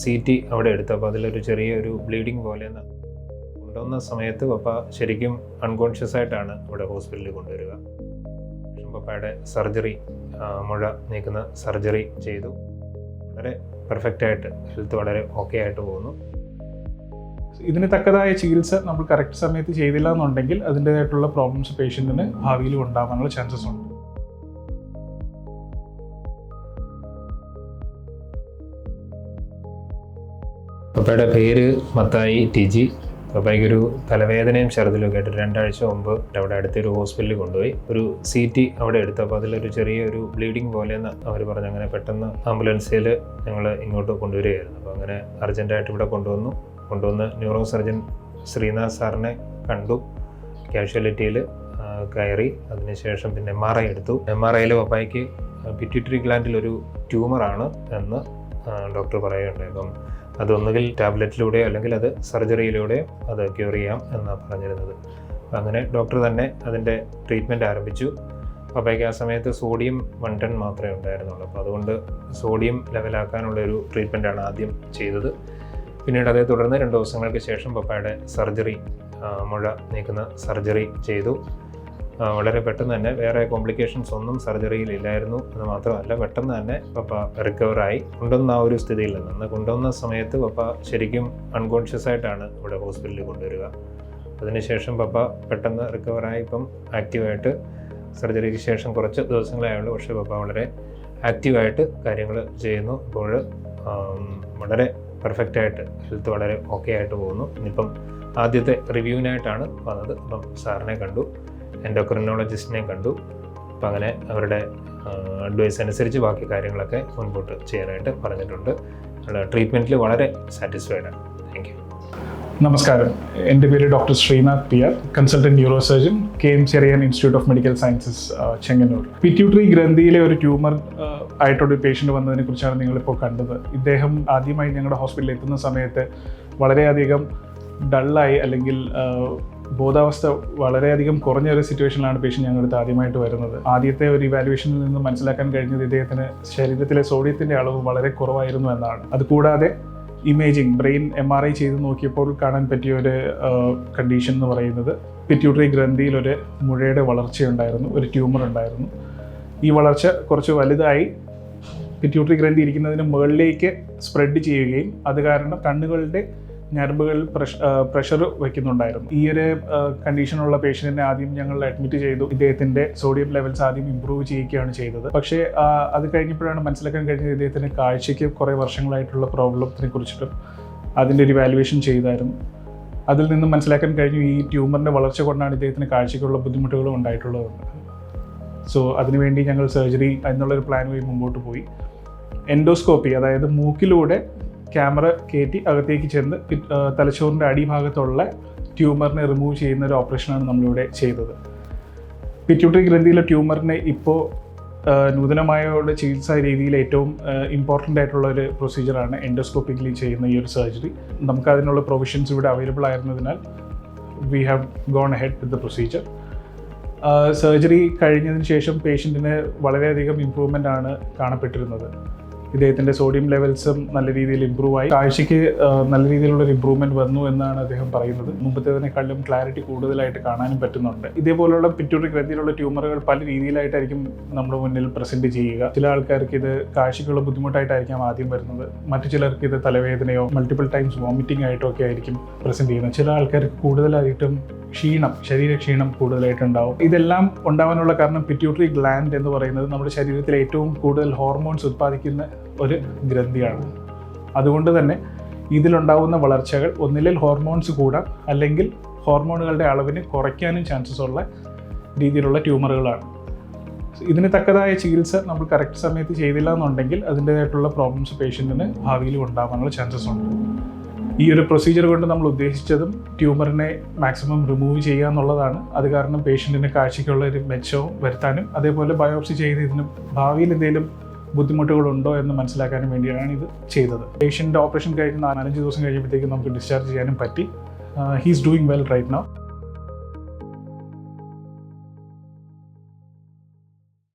C T അവിടെ എടുത്തു. അപ്പോൾ അതിലൊരു ചെറിയൊരു ബ്ലീഡിങ് പോലെ കൊണ്ടുവന്ന സമയത്ത് പപ്പ ശരിക്കും അൺകോൺഷ്യസ് ആയിട്ടാണ് ഇവിടെ ഹോസ്പിറ്റലിൽ കൊണ്ടുവരിക. പപ്പയുടെ സർജറി മുഴ നീക്കുന്ന സർജറി ചെയ്തു. വളരെ പെർഫെക്റ്റ് ആയിട്ട് ഹെൽത്ത് വളരെ ഓക്കെ ആയിട്ട് പോകുന്നു. ഇതിന് തക്കതായ ചികിത്സ നമ്മൾ കറക്റ്റ് സമയത്ത് ചെയ്തില്ല എന്നുണ്ടെങ്കിൽ അതിന്റെതായിട്ടുള്ള പ്രോബ്ലംസ് പേഷ്യന്റിന് ഭാവിയിൽ ഉണ്ടാകാനുള്ള ചാൻസസ് ഉണ്ട്. പപ്പയുടെ പേര് മത്തായി ടിജി. പപ്പയ്ക്കൊരു തലവേദനയും ഛർദിലും ഒക്കെ ആയിട്ട് രണ്ടാഴ്ച മുമ്പ് അവിടെ അടുത്തൊരു ഹോസ്പിറ്റലിൽ കൊണ്ടുപോയി. ഒരു സി ടി അവിടെ എടുത്തു അപ്പോൾ അതിലൊരു ചെറിയൊരു ബ്ലീഡിങ് പോലെയെന്ന് അവർ പറഞ്ഞു. അങ്ങനെ പെട്ടെന്ന് ആംബുലൻസിൽ ഞങ്ങൾ ഇങ്ങോട്ട് കൊണ്ടുവരികയായിരുന്നു. അപ്പോൾ അങ്ങനെ അർജന്റായിട്ട് ഇവിടെ കൊണ്ടുവന്നു. കൊണ്ടുവന്ന് ന്യൂറോ സർജൻ ശ്രീനാഥ് സാറിനെ കണ്ടു. കാഷ്വാലിറ്റിയിൽ കയറി. അതിനുശേഷം പിന്നെ എം ആർ ഐ എടുത്തു. എം ആർ ഐയിൽ പപ്പായ്ക്ക് പിറ്റ്യൂട്ടറി ഗ്ലാൻഡിലൊരു ട്യൂമറാണ് എന്ന് ഡോക്ടർ പറയുകയുണ്ടായി. അപ്പം അതൊന്നുകിൽ ടാബ്ലറ്റിലൂടെ അല്ലെങ്കിൽ അത് സർജറിയിലൂടെ അത് ക്യൂർ ചെയ്യാം എന്നാണ് പറഞ്ഞിരുന്നത്. അങ്ങനെ ഡോക്ടർ തന്നെ അതിന്റെ ട്രീറ്റ്മെന്റ് ആരംഭിച്ചു. പപ്പയ്ക്ക് ആ സമയത്ത് സോഡിയം വൺ ടെൻ മാത്രമേ ഉണ്ടായിരുന്നുള്ളൂ. അപ്പോൾ അതുകൊണ്ട് സോഡിയം ലെവലാക്കാനുള്ള ഒരു ട്രീറ്റ്മെന്റാണ് ആദ്യം ചെയ്തത്. പിന്നീട് അതേ തുടർന്ന് രണ്ട് ദിവസങ്ങൾക്ക് ശേഷം പപ്പയുടെ സർജറി മുഴ നീക്കുന്ന സർജറി ചെയ്തു. വളരെ പെട്ടെന്ന് തന്നെ വേറെ കോംപ്ലിക്കേഷൻസ് ഒന്നും സർജറിയിൽ ഇല്ലായിരുന്നു. എന്ന് മാത്രമല്ല പെട്ടെന്ന് തന്നെ പപ്പ റിക്കവറായി കൊണ്ടുവന്ന ആ ഒരു സ്ഥിതിയിൽ നിന്ന്. അന്ന് കൊണ്ടുവന്ന സമയത്ത് പപ്പ ശരിക്കും അൺകോൺഷ്യസ് ആയിട്ടാണ് ഇവിടെ ഹോസ്പിറ്റലിൽ കൊണ്ടുവരിക. അതിനുശേഷം പപ്പ പെട്ടെന്ന് റിക്കവറായി ഇപ്പം ആക്റ്റീവായിട്ട് സർജറിക്ക് ശേഷം കുറച്ച് ദിവസങ്ങളായുള്ളൂ പക്ഷേ പപ്പ വളരെ ആക്റ്റീവായിട്ട് കാര്യങ്ങൾ ചെയ്യുന്നു. ഇപ്പോൾ വളരെ പെർഫെക്റ്റായിട്ട് ഹെൽത്ത് വളരെ ഓക്കെ ആയിട്ട് പോകുന്നു. ഇനിയിപ്പം ആദ്യത്തെ റിവ്യൂവിനായിട്ടാണ് വന്നത്. അപ്പം സാറിനെ കണ്ടു. എൻഡോക്രിനോളജിസ്റ്റിനെ കണ്ടു. അപ്പം അങ്ങനെ അവരുടെ അഡ്വൈസ് അനുസരിച്ച് ബാക്കി കാര്യങ്ങളൊക്കെ മുൻപോട്ട് ചെയ്യാനായിട്ട് പറഞ്ഞിട്ടുണ്ട്. ട്രീറ്റ്മെന്റിൽ വളരെ സാറ്റിസ്ഫൈഡ് ആണ്. താങ്ക് യു നമസ്കാരം. എന്റെ പേര് doctor Srinath P R consultant neuro surgeon K M Cherian institute of medical sciences Chengannur. Pituitary ഗ്രന്ഥിയിലെ ഒരു ട്യൂമർ ആയിട്ടൊരു പേഷ്യന്റ് വന്നതിനെ കുറിച്ചാണ് നിങ്ങളിപ്പോൾ കണ്ടത്. ഇദ്ദേഹം ആദ്യമായി ഞങ്ങളുടെ ഹോസ്പിറ്റലിൽ എത്തുന്ന സമയത്ത് വളരെയധികം ഡള്ളായി അല്ലെങ്കിൽ ബോധാവസ്ഥ വളരെയധികം കുറഞ്ഞ ഒരു സിറ്റുവേഷനിലാണ് പേഷ്യന്റ് ഞങ്ങളുടെ ആദ്യമായിട്ട് വരുന്നത്. ആദ്യത്തെ ഒരു ഇവാലുവേഷനിൽ നിന്ന് മനസ്സിലാക്കാൻ കഴിഞ്ഞത് ഇദ്ദേഹത്തിന് ശരീരത്തിലെ സോഡിയത്തിന്റെ അളവ് വളരെ കുറവായിരുന്നു എന്നാണ്. അതുകൂടാതെ imaging brain M R I ചെയ്ത് നോക്കിയപ്പോൾ കാണാൻ പറ്റിയ ഒരു കണ്ടീഷൻ എന്ന് പറയുന്നത് പിറ്റ്യൂട്ടറി ഗ്രന്ഥിയിൽ ഒരു മുഴയുടെ വളർച്ചയുണ്ടായിരുന്നു ഒരു ട്യൂമർ ഉണ്ടായിരുന്നു. ഈ വളർച്ച കുറച്ച് വലുതായി പിറ്റ്യൂട്ടറി ഗ്രന്ഥി ഇരിക്കുന്നതിന് മുകളിലേക്ക് സ്പ്രെഡ് ചെയ്യുകയും അത് കാരണം കണ്ണുകളുടെ ഞരമ്പുകളിൽ പ്രഷർ വയ്ക്കുന്നുണ്ടായിരുന്നു. ഈ ഒരു കണ്ടീഷനുള്ള പേഷ്യന്റിനെ ആദ്യം ഞങ്ങൾ അഡ്മിറ്റ് ചെയ്തു. ഇദ്ദേഹത്തിന്റെ സോഡിയം ലെവൽസ് ആദ്യം ഇമ്പ്രൂവ് ചെയ്യുകയാണ് ചെയ്തത്. പക്ഷേ അത് കഴിഞ്ഞപ്പോഴാണ് മനസ്സിലാക്കാൻ കഴിഞ്ഞത് ഇദ്ദേഹത്തിന് കാഴ്ചയ്ക്ക് കുറേ വർഷങ്ങളായിട്ടുള്ള പ്രോബ്ലത്തിനെ കുറിച്ചിട്ടും അതിന്റെ ഒരു വാലുവേഷൻ ചെയ്തായിരുന്നു. അതിൽ നിന്ന് മനസ്സിലാക്കാൻ കഴിഞ്ഞു ഈ ട്യൂമറിന്റെ വളർച്ച കൊണ്ടാണ് ഇദ്ദേഹത്തിന് കാഴ്ചയ്ക്കുള്ള ബുദ്ധിമുട്ടുകളും ഉണ്ടായിട്ടുള്ളത്. സോ അതിനുവേണ്ടി ഞങ്ങൾ സർജറി എന്നുള്ളൊരു പ്ലാനുമായി മുമ്പോട്ട് പോയി. എൻഡോസ്കോപ്പി അതായത് മൂക്കിലൂടെ ക്യാമറ കയറ്റി അകത്തേക്ക് ചെന്ന് തലച്ചോറിന്റെ അടിഭാഗത്തുള്ള ട്യൂമറിനെ റിമൂവ് ചെയ്യുന്ന ഒരു ഓപ്പറേഷനാണ് നമ്മളിവിടെ ചെയ്തത്. പിറ്റ്യൂട്ടറി ഗ്രന്ഥിയിലെ ട്യൂമറിനെ ഇപ്പോൾ നൂതനമായ ചികിത്സാ രീതിയിൽ ഏറ്റവും ഇമ്പോർട്ടന്റ് ആയിട്ടുള്ള ഒരു പ്രൊസീജിയറാണ് എൻഡോസ്കോപ്പിക്കലി ചെയ്യുന്ന ഈ ഒരു സർജറി നമുക്ക് അതിനുള്ള പ്രൊവിഷൻസ് ഇവിടെ available ആയിരുന്നതിനാൽ we have gone ahead with the procedure surgery കഴിഞ്ഞതിന് ശേഷം പേഷ്യന്റിന് വളരെയധികം ഇമ്പ്രൂവ്മെന്റ് ആണ് കാണപ്പെട്ടിരുന്നത്. ഇദ്ദേഹത്തിന്റെ സോഡിയം ലെവൽസും നല്ല രീതിയിൽ ഇമ്പ്രൂവ് ആയി. കാഴ്ചയ്ക്ക് നല്ല രീതിയിലുള്ള ഒരു ഇമ്പ്രൂവ്മെന്റ് വന്നു എന്നാണ് അദ്ദേഹം പറയുന്നത്. മുമ്പത്തേതിനേക്കാളും ക്ലാരിറ്റി കൂടുതലായിട്ട് കാണാനും പറ്റുന്നുണ്ട്. ഇതേപോലുള്ള പിറ്റ്യൂട്ടറി ഗ്രന്ഥിയിലുള്ള ട്യൂമറുകൾ പല രീതിയിലായിട്ടായിരിക്കും നമ്മുടെ മുന്നിൽ പ്രസന്റ് ചെയ്യുക. ചില ആൾക്കാർക്ക് ഇത് കാഴ്ചയ്ക്കുള്ള ബുദ്ധിമുട്ടായിട്ടായിരിക്കാം ആദ്യം വരുന്നത്. മറ്റു ചിലർക്ക് ഇത് തലവേദനയോ മൾട്ടിപ്പിൾ ടൈംസ് വോമിറ്റിംഗ് ആയിട്ടോ ഒക്കെ ആയിരിക്കും പ്രസന്റ് ചെയ്യുന്നത്. ചില ആൾക്കാർക്ക് കൂടുതലായിട്ടും ക്ഷീണം ശരീരക്ഷീണം കൂടുതലായിട്ടുണ്ടാവും. ഇതെല്ലാം ഉണ്ടാവാനുള്ള കാരണം പിറ്റ്യൂട്ടറി ഗ്ലാൻഡ് എന്ന് പറയുന്നത് നമ്മുടെ ശരീരത്തിലെ ഏറ്റവും കൂടുതൽ ഹോർമോൺസ് ഉത്പാദിക്കുന്ന ഒരു ഗ്രന്ഥിയാണ്. അതുകൊണ്ട് തന്നെ ഇതിലുണ്ടാകുന്ന വളർച്ചകൾ ഒന്നിലിൽ ഹോർമോൺസ് കൂടാം അല്ലെങ്കിൽ ഹോർമോണുകളുടെ അളവിന് കുറയ്ക്കാനും ചാൻസസ് ഉള്ള രീതിയിലുള്ള ട്യൂമറുകളാണ്. ഇതിന് തക്കതായ ചികിത്സ നമ്മൾ കറക്റ്റ് സമയത്ത് ചെയ്തില്ല എന്നുണ്ടെങ്കിൽ അതിന്റേതായിട്ടുള്ള പ്രോബ്ലംസ് പേഷ്യന്റിന് ഭാവിയിൽ ഉണ്ടാകാനുള്ള ചാൻസസ് ഉണ്ട്. ഈ ഒരു പ്രൊസീജിയർ കൊണ്ട് നമ്മൾ ഉദ്ദേശിച്ചതും ട്യൂമറിനെ മാക്സിമം റിമൂവ് ചെയ്യുക എന്നുള്ളതാണ്. അത് കാരണം പേഷ്യന്റിന് കാഴ്ചയ്ക്കുള്ള ഒരു മെച്ചവും വരുത്താനും അതേപോലെ ബയോപ്സി ചെയ്ത് ഇതിന് ഭാവിയിൽ എന്തെങ്കിലും ബുദ്ധിമുട്ടുകളുണ്ടോ എന്ന് മനസ്സിലാക്കാനും വേണ്ടിയാണ് ഇത് ചെയ്തത്. പേഷ്യന്റ് ഓപ്പറേഷൻ കഴിഞ്ഞ് നാലഞ്ച് ദിവസം കഴിയുമ്പോഴത്തേക്കും നമുക്ക് ഡിസ്ചാർജ് ചെയ്യാനും പറ്റി. He's doing well right now